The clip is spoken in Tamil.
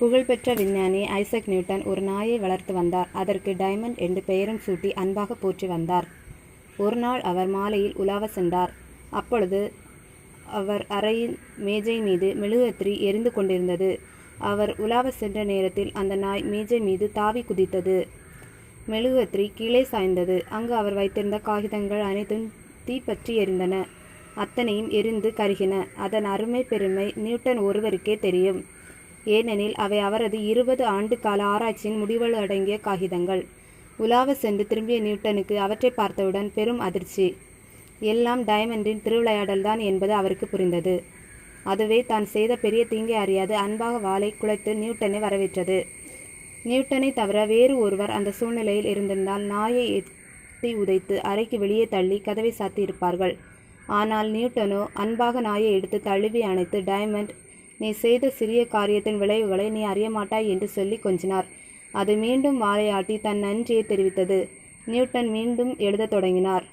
புகழ்பெற்ற விஞ்ஞானி ஐசக் நியூட்டன் ஒரு நாயை வளர்த்து வந்தார். அதற்கு டைமண்ட் என்று பெயரும் சூட்டி அன்பாக போற்றி வந்தார். ஒரு நாள் அவர் மாலையில் உலாவ சென்றார். அப்பொழுது அவர் அறையின் மேஜை மீது மெழுகத்திரி எரிந்து கொண்டிருந்தது. அவர் உலாவ சென்ற நேரத்தில் அந்த நாய் மேஜை மீது தாவி குதித்தது. மெழுகத்திரி கீழே சாய்ந்தது. அங்கு அவர் வைத்திருந்த காகிதங்கள் அனைத்தும் தீப்பற்றி எரிந்தன. அத்தனையும் எரிந்து கருகின. அதன் அருமை பெருமை நியூட்டன் ஒருவருக்கே தெரியும். ஏனெனில் அவை அவரது இருபது ஆண்டு கால ஆராய்ச்சியின் முடிவுகள் அடங்கிய காகிதங்கள். உலாவ சென்று திரும்பிய நியூட்டனுக்கு அவற்றை பார்த்தவுடன் பெரும் அதிர்ச்சி. எல்லாம் டைமண்டின் திருவிளையாடல்தான் என்பது அவருக்கு புரிந்தது. அதுவே தான் செய்த பெரிய தீங்கை அறியாது அன்பாக வாளை குலைத்து நியூட்டனை வரவேற்றது. நியூட்டனை தவிர வேறு ஒருவர் அந்த சூழ்நிலையில் இருந்திருந்தால் நாயை எத்தி உதைத்து அறைக்கு வெளியே தள்ளி கதவை சாத்தியிருப்பார்கள். ஆனால் நியூட்டனோ அன்பாக நாயை எடுத்து தழுவி அணைத்து டைமண்ட் நீ செய்த சிறிய காரியத்தின் விளைவுகளை நீ அறியமாட்டாய் என்று சொல்லி கொஞ்சினார். அது மீண்டும் வாழையாட்டி தன் நன்றியை தெரிவித்தது. நியூட்டன் மீண்டும் எழுதத் தொடங்கினார்.